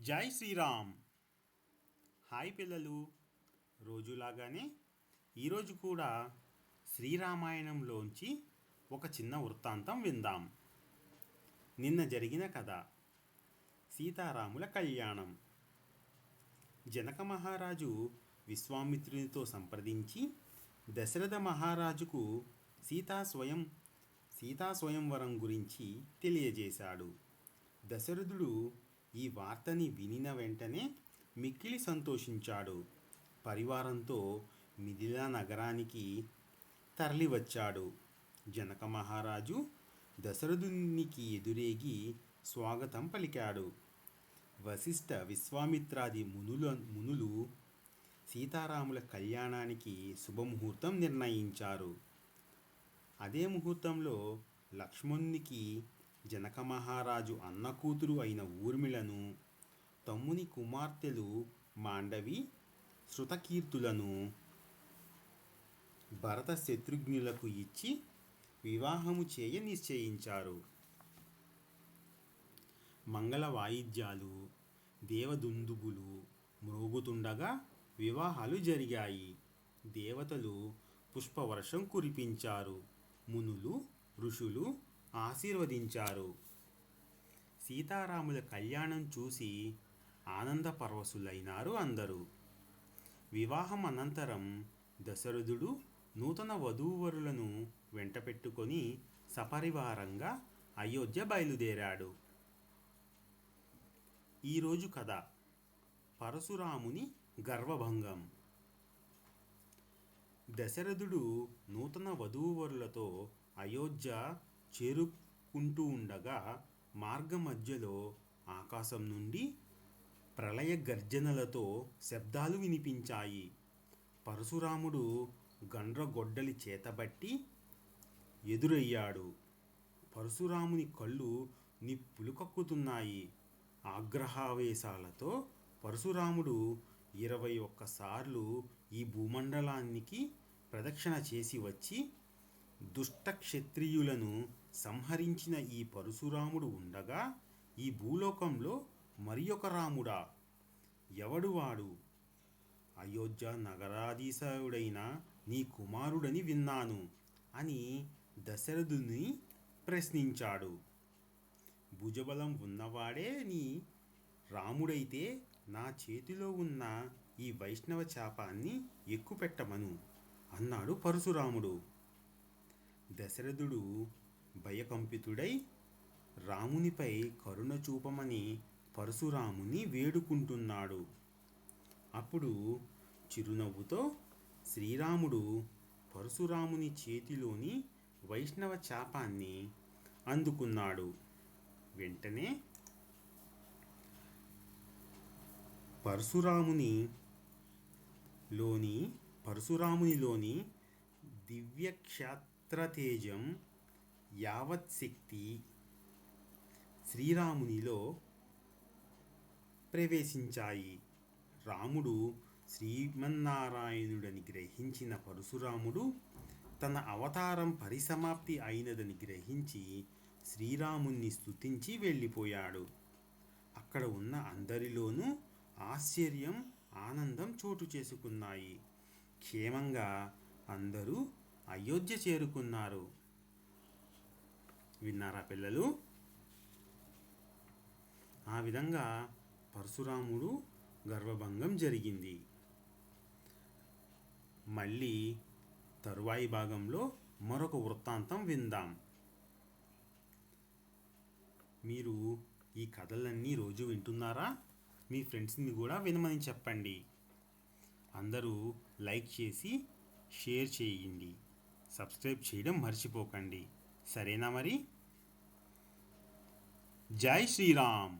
జై శ్రీరామ్. హాయ్ పిల్లలు. రోజులాగానే ఈరోజు కూడా శ్రీరామాయణంలోంచి ఒక చిన్న వృత్తాంతం విందాం. నిన్న జరిగిన కథ. సీతారాముల కళ్యాణం. జనక మహారాజు విశ్వామిత్రునితో సంప్రదించి దశరథ మహారాజుకు సీతా స్వయం సీతా స్వయంవరం గురించి తెలియజేశాడు. దశరథుడు ఈ వార్తని వినిన వెంటనే మిక్కిలి సంతోషించాడు. పరివారంతో మిథిలా నగరానికి తరలివచ్చాడు. జనక మహారాజు దశరథునికి ఎదురేగి స్వాగతం పలికాడు. వశిష్ఠ విశ్వామిత్రాది మునుల మునులు సీతారాముల కళ్యాణానికి శుభముహూర్తం నిర్ణయించారు. అదే ముహూర్తంలో లక్ష్మణునికి జనక మహారాజు అన్న కూతురు అయిన ఊర్మిళను తమ్ముని కుమార్తెలు మాండవి శృతకీర్తులను భరత శత్రుఘ్నులకు ఇచ్చి వివాహము చేయ నిశ్చయించారు. మంగళ వాయిద్యాలు దేవదుందుగులు మ్రోగుతుండగా వివాహాలు జరిగాయి. దేవతలు పుష్పవర్షం కురిపించారు. మునులు ఋషులు ఆశీర్వదించారు. సీతారాముల కళ్యాణం చూసి ఆనందపరవశులైనారు అందరూ. వివాహం అనంతరం దశరథుడు నూతన వధూవరులను వెంటపెట్టుకొని సపరివారంగా అయోధ్య బయలుదేరాడు. ఈరోజు కథ. పరశురాముని గర్వభంగం. దశరథుడు నూతన వధూవరులతో అయోధ్య చేరుకుంటూ ఉండగా మార్గమధ్యలో ఆకాశం నుండి ప్రళయ గర్జనలతో శబ్దాలు వినిపించాయి. పరశురాముడు గండ్రగొడ్డలి చేతబట్టి ఎదురయ్యాడు. పరశురాముని కళ్ళు నిప్పులు కక్కుతున్నాయి ఆగ్రహావేశాలతో పరశురాముడు ఇరవై ఒక్కసార్లు ఈ భూమండలానికి ప్రదక్షిణ చేసి వచ్చి దుష్ట క్షత్రియులను సంహరించిన ఈ పరశురాముడు ఉండగా ఈ భూలోకంలో మరి ఒక రాముడా. ఎవడు వాడు? అయోధ్య నగరాధీశుడైన నీ కుమారుడని విన్నాను అని దశరథుని ప్రశ్నించాడు. భుజబలం ఉన్నవాడే నీ రాముడైతే నా చేతిలో ఉన్న ఈ వైష్ణవ చాపాన్ని ఎక్కుపెట్టమను అన్నాడు పరశురాముడు. దశరథుడు భయకంపితుడై రామునిపై కరుణ చూపమని పరశురాముని వేడుకుంటున్నాడు. అప్పుడు చిరునవ్వుతో శ్రీరాముడు పరశురాముని చేతిలోని వైష్ణవ చాపాన్ని అందుకున్నాడు. వెంటనే పరశురాముని లోని పరశురామునిలోని దివ్యక్షాత్రతేజం యావత్ శక్తి శ్రీరామునిలో ప్రవేశించాయి. రాముడు శ్రీమన్నారాయణుడని గ్రహించిన పరశురాముడు తన అవతారం పరిసమాప్తి అయినదని గ్రహించి శ్రీరాముణ్ణి స్తుతించి వెళ్ళిపోయాడు. అక్కడ ఉన్న అందరిలోనూ ఆశ్చర్యం ఆనందం చోటు చేసుకున్నాయి. క్షేమంగా అందరూ అయోధ్య చేరుకున్నారు. విన్నారా పిల్లలు? ఆ విధంగా పరశురాముడు గర్వభంగం జరిగింది. మళ్ళీ తరువాయి భాగంలో మరొక వృత్తాంతం విందాం. మీరు ఈ కథలన్నీ రోజు వింటున్నారా? మీ ఫ్రెండ్స్ని కూడా వినమని చెప్పండి. అందరూ లైక్ చేసి షేర్ చేయండి. సబ్స్క్రైబ్ చేయడం మర్చిపోకండి. సరేనా మరి? జై శ్రీరామ్.